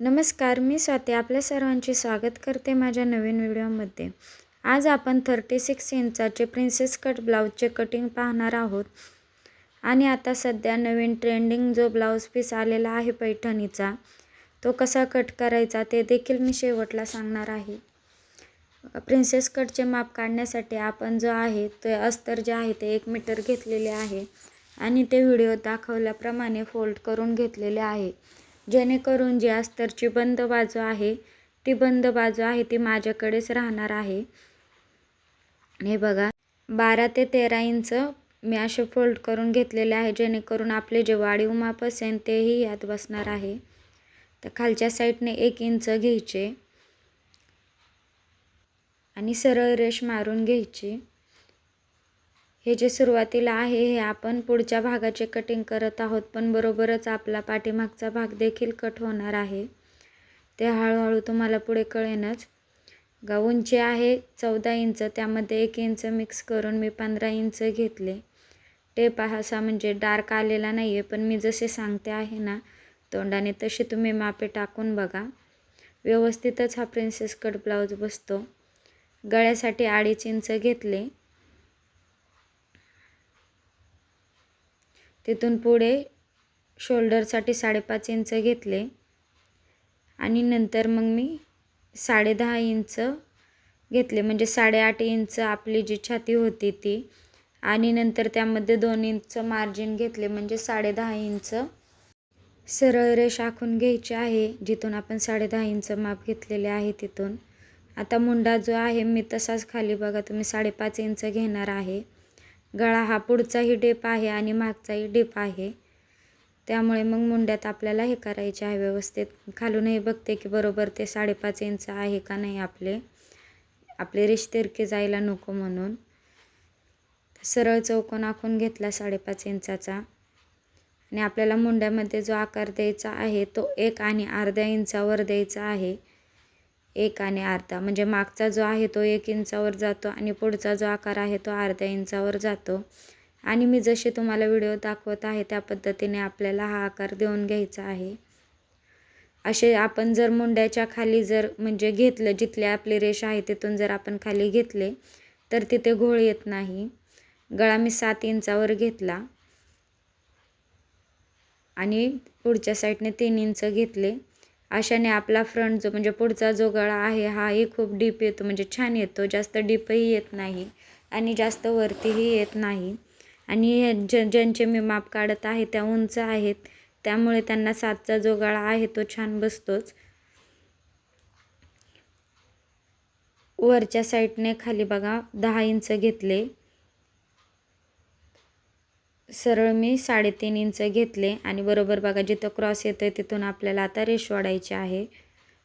नमस्कार मी स्वाती आपल्या सर्वांचे स्वागत करते माझ्या नवीन व्हिडिओमध्ये. आज आपण थर्टी सिक्स इंचाचे प्रिन्सेस कट ब्लाऊजचे कटिंग पाहणार आहोत. आणि आता सध्या नवीन ट्रेंडिंग जो ब्लाऊज पीस आलेला आहे पैठणीचा तो कसा कट करायचा ते देखील मी शेवटला सांगणार आहे. प्रिन्सेस कटचे माप काढण्यासाठी आपण जो आहे ते अस्तर जे आहे ते एक मीटर घेतलेले आहे. आणि ते व्हिडिओ दाखवल्याप्रमाणे फोल्ड करून घेतलेले आहे. जेणेकरून जी अस्तरची बंद बाजू आहे ती बंद बाजू आहे ती माझ्याकडेच राहणार आहे. हे बघा बारा ते तेरा इंच मी असे फोल्ड करून घेतलेले आहे जेणेकरून आपले जे वाढीव माप असेल तेही यात बसणार आहे. तर खालच्या साईडने एक इंच घ्यायचे आणि सरळ रेष मारून घ्यायची. हे जे सुरुवातीला आहे हे आपण पुढच्या भागाचे कटिंग करत आहोत पण बरोबरच आपला पाठीमागचा भाग देखील कट होणार आहे. ते हळूहळू तुम्हाला पुढे कळेनच. गा उंची आहे चौदा इंच त्यामध्ये एक इंच मिक्स करून मी पंधरा इंच घेतले. टेप असा म्हणजे डार्क आलेला नाही आहे पण मी जसे सांगते आहे ना तोंडाने तसे तुम्ही मापे टाकून बघा. व्यवस्थितच हा प्रिन्सेस कट ब्लाऊज बसतो. गळ्यासाठी अडीच इंच घेतले. तिथून पुढे शोल्डरसाठी साडेपाच इंच घेतले. आणि नंतर मग मी साडेदहा इंच घेतले. म्हणजे साडेआठ इंच आपली जी छाती होती ती. आणि नंतर त्यामध्ये दोन इंच मार्जिन घेतले. म्हणजे साडेदहा इंच सरळ रेष आखून घ्यायची आहे. जिथून आपण साडेदहा इंच माप घेतलेले आहे तिथून. आता मुंडा जो आहे मी तसाच खाली बघा तुम्ही साडेपाच इंच घेणार आहे. गळा हा पुढचाही डेप आहे आणि मागचाही डेप आहे. त्यामुळे मग मुंड्यात आपल्याला हे करायचे आहे व्यवस्थित. खालूनही बघते की बरोबर ते साडेपाच इंच आहे का नाही आपले. आपले रिश्तेरके जायला नको म्हणून. सरळ चौकोन आखून घेतला साडेपाच इंचाचा. आणि आपल्याला मुंड्यामध्ये जो आकार द्यायचा आहे तो एक आणि अर्ध्या इंचावर द्यायचा आहे. एक आणि अर्धा. म्हणजे मागचा जो आहे तो एक इंचावर जातो आणि पुढचा जो आकार आहे तो अर्ध्या इंचावर जातो. आणि मी जसे तुम्हाला व्हिडिओ दाखवत आहे त्या पद्धतीने आपल्याला हा आकार देऊन घ्यायचा आहे. असे आपण जर मुंड्याच्या खाली जर म्हणजे घेतलं जिथले आपली रेष आहे तिथून जर आपण खाली घेतले तर तिथे घोळ येत नाही. गळा मी सात इंचावर घेतला. आणि पुढच्या साईडने तीन इंच घेतले. अशाने आपला फ्रंट जो म्हणजे पुढचा जो गळा आहे हाही खूप डीप येतो म्हणजे छान येतो. जास्त डीपही येत नाही आणि जास्त वरतीही येत नाही. आणि ज ज्यांचे मी माप काढत आहे त्या उंच आहेत. त्यामुळे त्यांना सातचा जो गळा आहे तो छान बसतोच. वरच्या साईडने खाली बघा दहा इंच घेतले. सरळ मी साडेतीन इंच घेतले आणि बरोबर बघा जिथं क्रॉस येतो आहे तिथून आपल्याला आता रेश वाढायची आहे.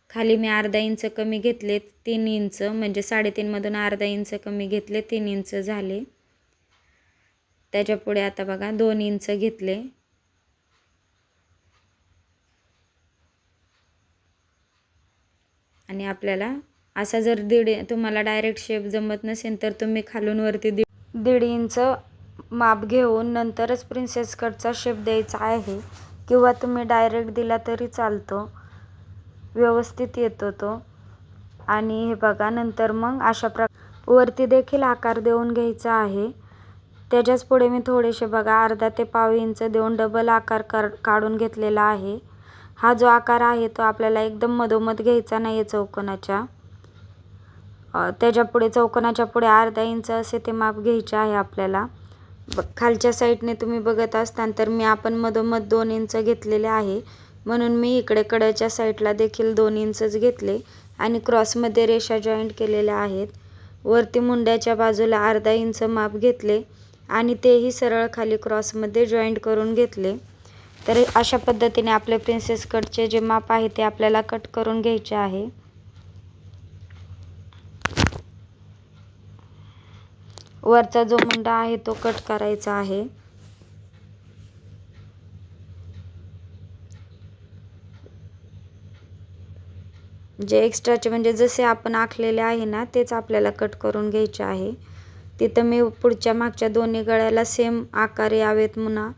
खाली मी अर्धा इंच कमी घेतले तीन इंच म्हणजे साडेतीनमधून अर्धा इंच कमी घेतले तीन इंच झाले. त्याच्यापुढे आता बघा दोन इंच घेतले. आणि आपल्याला असा जर दीड तुम्हाला डायरेक्ट शेप जमत नसेल तर तुम्ही खालून वरती दीड दीड इंच माप घेऊन नंतरच प्रिन्सेस कटचा शेप द्यायचा आहे. किंवा तुम्ही डायरेक्ट दिला तरी चालतो. व्यवस्थित येतो तो. आणि हे बघा नंतर मग अशा प्रकार वरती देखील आकार देऊन घ्यायचा आहे. त्याच्याच पुढे मी थोडेसे बघा अर्धा ते पाव इंच देऊन डबल आकार कर काढून घेतलेला आहे. हा जो आकार आहे तो आपल्याला एकदम मधोमध घ्यायचा नाही आहे चौकोनाच्या त्याच्या पुढे चौकोनाच्या पुढे अर्धा इंच असे ते माप घ्यायचे आहे आपल्याला. खालच्या साईडने तुम्ही बघत असताल तर मी आपण मधोमध दोन इंच घेतलेले आहे. म्हणून मी इकडे कडेच्या साईडला देखील दोन इंचच घेतले आणि क्रॉसमध्ये रेषा जॉईंट केलेल्या आहेत. वरती मुंड्याच्या बाजूला अर्धा इंच माप घेतले आणि तेही सरळ खाली क्रॉसमध्ये जॉईंट करून घेतले. तर अशा पद्धतीने आपले प्रिन्सेस कटचे जे माप आहे ते आपल्याला कट करून घ्यायचे आहे. वरचा जो मुंडा आहे तो कट करायचा आहे. जे एक्स्ट्राचे म्हणजे जसे आपण आखलेले आहे ना तेच आपल्याला कट करून घ्यायचे आहे. तिथं मी पुढच्या मागच्या दोन्ही गळ्याला सेम आकार यावेत म्हणा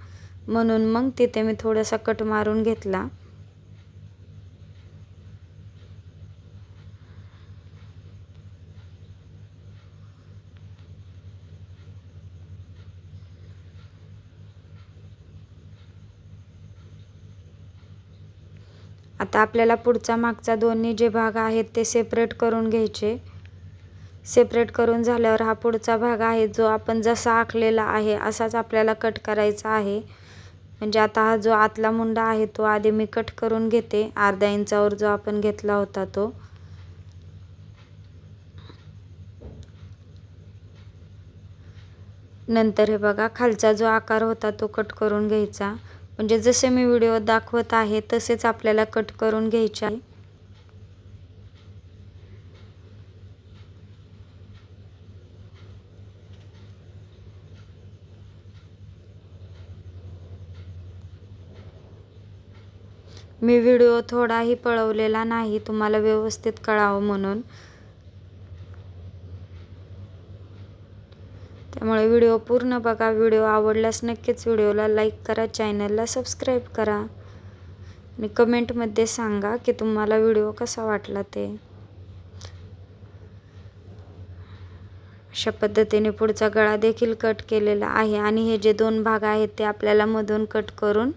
म्हणून मग तिथे मी थोडासा कट मारून घेतला. आता आपल्याला पुढचा मागचा दोन्ही जे भाग आहेत ते सेपरेट करून घ्यायचे. सेपरेट करून झाल्यावर हा पुढचा भाग आहे जो आपण जसा आखलेला आहे असाच आपल्याला कट करायचा आहे. म्हणजे आता हा जो आतला मुंडा आहे तो आधी मी कट करून घेते. अर्ध्या इंचावर जो आपण घेतला होता तो. नंतर हे बघा खालचा जो आकार होता तो कट करून घ्यायचा. म्हणजे जसे मी व्हिडिओ दाखवत आहे तसेच आपल्याला कट करून घ्यायचे आहे. मी व्हिडिओ थोडाही पळवलेला नाही तुम्हाला व्यवस्थित कळावं म्हणून. त्यामुळे व्हिडिओ पूर्ण बघा. व्हिडिओ आवडल्यास नक्कीच व्हिडिओला लाईक करा चॅनलला सबस्क्राईब करा. आणि कमेंटमध्ये सांगा की तुम्हाला व्हिडिओ कसा वाटला ते. अशा पद्धतीने पुढचा गळा देखील कट केलेला आहे. आणि हे जे दोन भाग आहेत ते आपल्याला मधून कट करून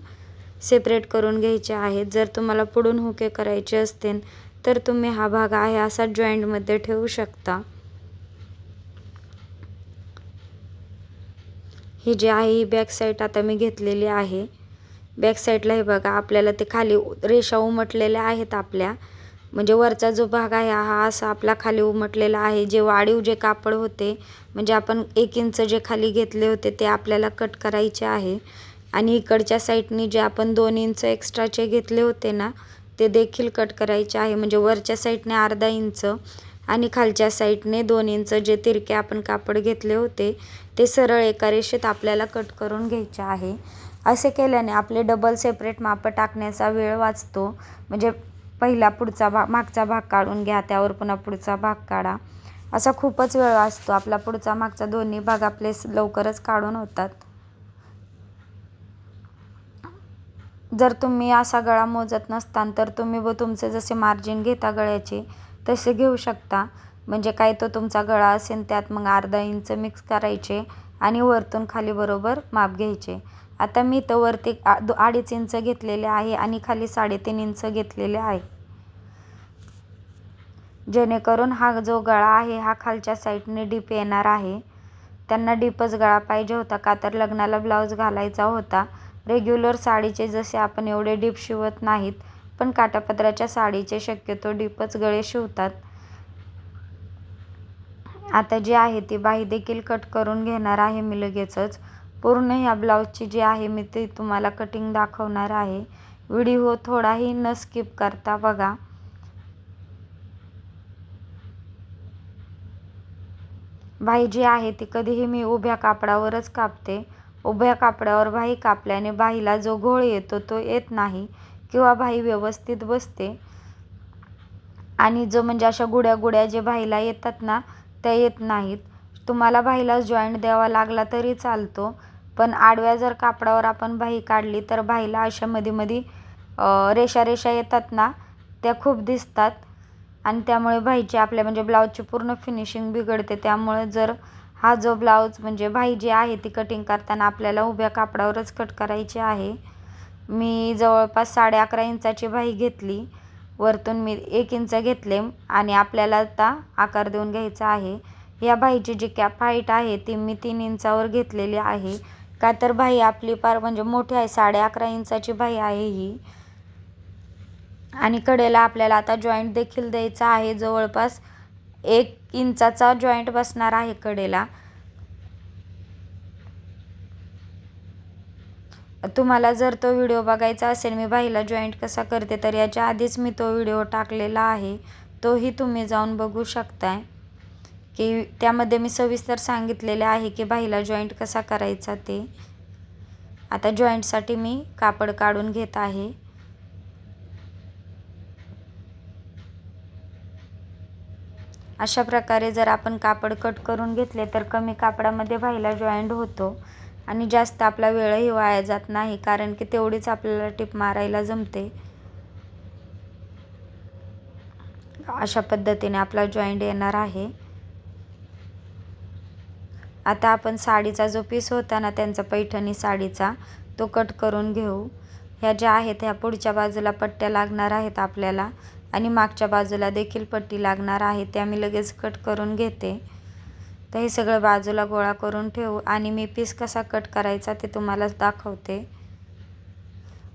सेपरेट करून घ्यायचे आहेत. जर तुम्हाला पुढून हुके करायचे असतील तर तुम्ही हा भाग आहे असा जॉईंटमध्ये ठेवू शकता. ही जी आहे ही बॅक साईड आता मी घेतलेली आहे. बॅक साईडला हे बघा आपल्याला ते खाली रेषा उमटलेल्या आहेत आपल्या. म्हणजे वरचा जो भाग आहे हा असा आपला खाली उमटलेला आहे. जे वाढीव जे कापड होते म्हणजे आपण एक इंच जे खाली घेतले होते ते आपल्याला कट करायचे आहे. आणि इकडच्या साईडनी जे आपण दोन इंच एक्स्ट्राचे घेतले होते ना ते देखील कट करायचे आहे. म्हणजे वरच्या साईडने अर्धा इंच आणि खालच्या साईडने दोन इंच जे तिरके आपण कापड घेतले होते ते सरळ एका रेषेत आपल्याला कट करून घ्यायचे आहे. असे केल्याने आपले डबल सेपरेट मापं टाकण्याचा वेळ वाचतो. म्हणजे पहिला पुढचा भाग मागचा भाग काढून घ्या त्यावर पुन्हा पुढचा भाग काढा. असा खूपच वेळ वाचतो. आपला पुढचा मागचा दोन्ही भाग आपले लवकरच काढून होतात. जर तुम्ही असा गळा मोजत नसतान तर तुम्ही व तुमचे जसे मार्जिन घेता गळ्याचे तसे घेऊ शकता. म्हणजे काय तो तुमचा गळा असेल त्यात मग अर्धा इंच मिक्स करायचे आणि वरतून खाली बरोबर माप घ्यायचे. आता मी तर वरती अडीच इंच घेतलेले आहे आणि खाली साडेतीन इंच घेतलेले आहे. जेणेकरून हा जो गळा आहे हा खालच्या साईडने डीप येणार आहे. त्यांना डीपच गळा पाहिजे होता का तर लग्नाला ब्लाऊज घालायचा होता. रेग्युलर साडीचे जसे आपण एवढे डीप शिवत नाहीत पण काटापदराच्या साडीचे शक्यतो डीपच गळे शिवतात. आता जी आहे ती बाही देखील कट करून घेणार आहे मी लगेचच. पूर्ण ह्या ब्लाऊजची जी आहे मी ती तुम्हाला कटिंग दाखवणार आहे. व्हिडिओ थोडाही न स्किप करता बघा. बाही जी आहे ती कधीही मी उभ्या कापडावरच कापते. उभ्या कापडावर बाही कापल्याने बाहीला जो घोळ येतो तो येत नाही. किंवा बाही व्यवस्थित बसते. आणि जो म्हणजे अशा गुड्या गुड्या जे बाहीला येतात ना त्या येत नाहीत. तुम्हाला बाहीला जॉईंट द्यावा लागला तरी चालतो. पण आडव्या जर कापडावर आपण बाही काढली तर बाहीला अशा मध्ये मध्ये रेषा रेषा येतात ना त्या खूप दिसतात. आणि त्यामुळे बाहीची आपल्या म्हणजे ब्लाऊजची पूर्ण फिनिशिंग बिघडते. त्यामुळे जर हा जो ब्लाऊज म्हणजे बाही जी आहे ती कटिंग करताना आपल्याला उभ्या कापडावरच कट करायची आहे. मी जवळपास साडे अकरा इंचाची बाही घेतली. वरतून मी एक इंच घेतले आणि आपल्याला आता आकार देऊन घ्यायचा आहे. या बाईची जी कॅप हाईट आहे ती मी तीन इंचावर घेतलेली आहे. का तर भाई आपली फार म्हणजे मोठी आहे साडे अकरा इंचाची बाई आहे ही. आणि कडेला आपल्याला आता जॉईंट देखील द्यायचा आहे. जवळपास एक इंचाचा जॉईंट बसणार आहे कडेला. तुम्हाला जर तो व्हिडिओ बघायचा असेल मी भाईला जॉईंट कसा करते तर याच्या आधीच मी तो व्हिडिओ टाकलेला आहे. तोही तुम्ही जाऊन बघू शकताय. की त्यामध्ये मी सविस्तर सांगितलेले आहे की भाईला जॉईंट कसा करायचा ते. आता जॉईंटसाठी मी कापड काढून घेत आहे. अशा प्रकारे जर आपण कापड कट करून घेतले तर कमी कापडामध्ये भाईला जॉईंट होतो. आणि जास्त आपला वेळही वाया जात नाही कारण की तेवढीच आपल्याला टिप मारायला जमते. अशा पद्धतीने आपला जॉईंट येणार आहे. आता आपण साडीचा जो पीस होता ना त्यांचा पैठणी साडीचा तो कट करून घेऊ. ह्या ज्या आहेत ह्या पुढच्या बाजूला पट्ट्या लागणार आहेत आपल्याला. आणि मागच्या बाजूला देखील पट्टी लागणार आहे त्या मी लगेच कट करून घेते. तर हे सगळं बाजूला गोळा करून ठेवू. आणि मी पीस कसा कट करायचा ते तुम्हाला दाखवते.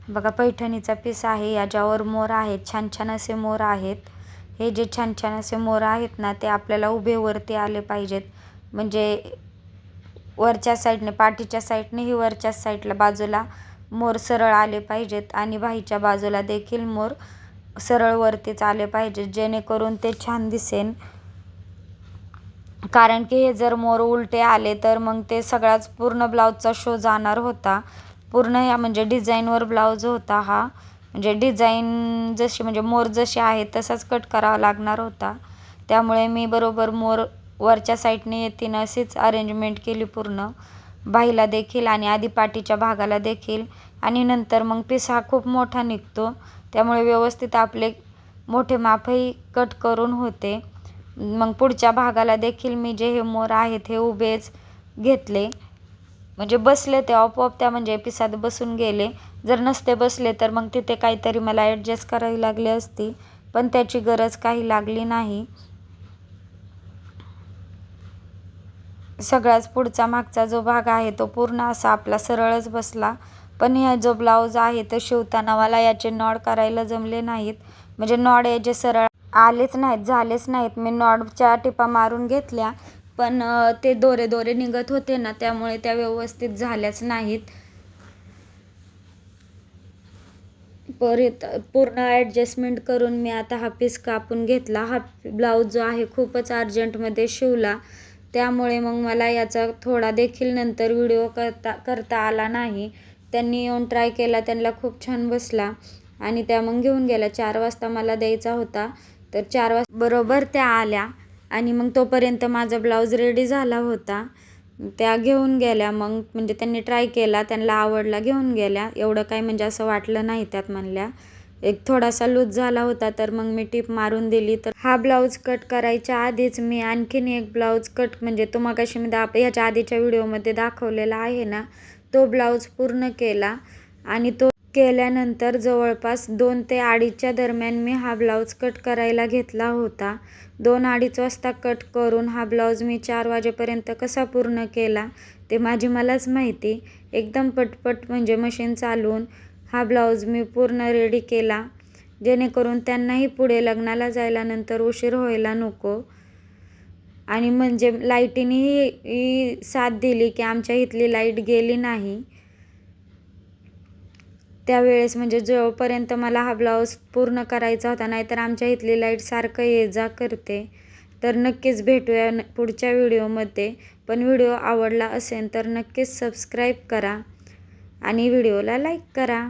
बघा पैठणीचा पीस आहे याच्यावर मोर आहेत छान छान असे मोर आहेत. हे जे छान छान असे मोर आहेत ना ते आपल्याला उभे वरती आले पाहिजेत. म्हणजे वरच्या साईडने पाठीच्या साईडनेही वरच्या साईडला बाजूला मोर सरळ आले पाहिजेत. आणि बाहीच्या बाजूला देखील मोर सरळ वरतीच आले पाहिजेत जेणेकरून ते छान दिसेन. कारण की हे जर मोर उलटे आले तर मग ते सगळाच पूर्ण ब्लाऊजचा शो जाणार होता. पूर्ण ह्या म्हणजे डिझाईनवर ब्लाऊज होता हा. म्हणजे डिझाईन जशी म्हणजे मोर जशी आहे तसाच कट करावा लागणार होता. त्यामुळे मी बरोबर मोर वरच्या साईडने येतीन अशीच अरेंजमेंट केली पूर्ण. बाईला देखील आणि आधी पाठीच्या भागाला देखील. आणि नंतर मग पीस हा खूप मोठा निघतो. त्यामुळे व्यवस्थित आपले मोठे मापही कट करून होते. मग पुढच्या भागाला देखील मी जे हे मोर आहेत हे उभेच घेतले. म्हणजे बसले ते आपोआप त्या म्हणजे पिसात बसून गेले. जर नसते बसले तर मग तिथे काहीतरी मला ॲडजस्ट करावी लागली असती पण त्याची गरज काही लागली नाही. सगळ्याच पुढचा मागचा जो भाग आहे तो पूर्ण असा आपला सरळच बसला. पण हे जो ब्लाऊज आहे तो शिवताना मला याचे नॉड करायला जमले नाहीत. म्हणजे नॉड याचे सरळ आलेच नाहीत झालेच नाहीत. मी नॉडच्या टिपा मारून घेतल्या पण ते दोरे दोरे निघत होते ना त्यामुळे त्या व्यवस्थित झाल्याच नाहीत. परत पूर्ण ॲडजस्टमेंट करून मी आता हा पीस कापून घेतला. हा ब्लाऊज जो आहे खूपच अर्जंटमध्ये शिवला. त्यामुळे मग मला याचा थोडा देखील नंतर व्हिडिओ करता करता आला नाही. त्यांनी येऊन ट्राय केला त्यांना खूप छान बसला. आणि त्या मग घेऊन गेल्या. चार वाजता मला द्यायचा होता. तर चार वाज बरोबर त्या आल्या आणि मग तोपर्यंत माझा ब्लाऊज रेडी झाला होता. त्या घेऊन गेल्या. मग म्हणजे त्यांनी ट्राय केला. त्यांना आवडला घेऊन गेल्या. एवढं काही म्हणजे असं वाटलं नाही त्यात म्हणल्या. एक थोडासा लूज झाला होता. तर मग मी टीप मारून दिली. तर हा ब्लाऊज कट करायच्या आधीच मी आणखीन एक ब्लाऊज कट म्हणजे तो मगाशी मी दा ह्याच्या आधीच्या व्हिडिओमध्ये दाखवलेला आहे ना तो ब्लाऊज पूर्ण केला. आणि तो केल्यानंतर जवळपास दोन ते अडीचच्या दरम्यान मी हा ब्लाऊज कट करायला घेतला होता. दोन अडीच वाजता कट करून हा ब्लाऊज मी चार वाजेपर्यंत कसा पूर्ण केला ते माझी मलाच माहिती. एकदम पटपट म्हणजे मशीन चालवून हा ब्लाऊज मी पूर्ण रेडी केला. जेणेकरून त्यांनाही पुढे लग्नाला जायला नंतर उशीर व्हायला नको. आणि म्हणजे लाईटीनेही साथ दिली की आमच्या इथली लाइट गेली नाही. त्यावेळेस म्हणजे जोपर्यंत मला हा ब्लाऊज पूर्ण करायचा होता नाहीतर आमच्या इथली लाइट सारखं ये जा करते. तर नक्कीच भेटूया न पुढच्या व्हिडिओमध्ये. पण व्हिडिओ आवडला असेल तर नक्कीच सबस्क्राईब करा आणि व्हिडिओला लाईक करा.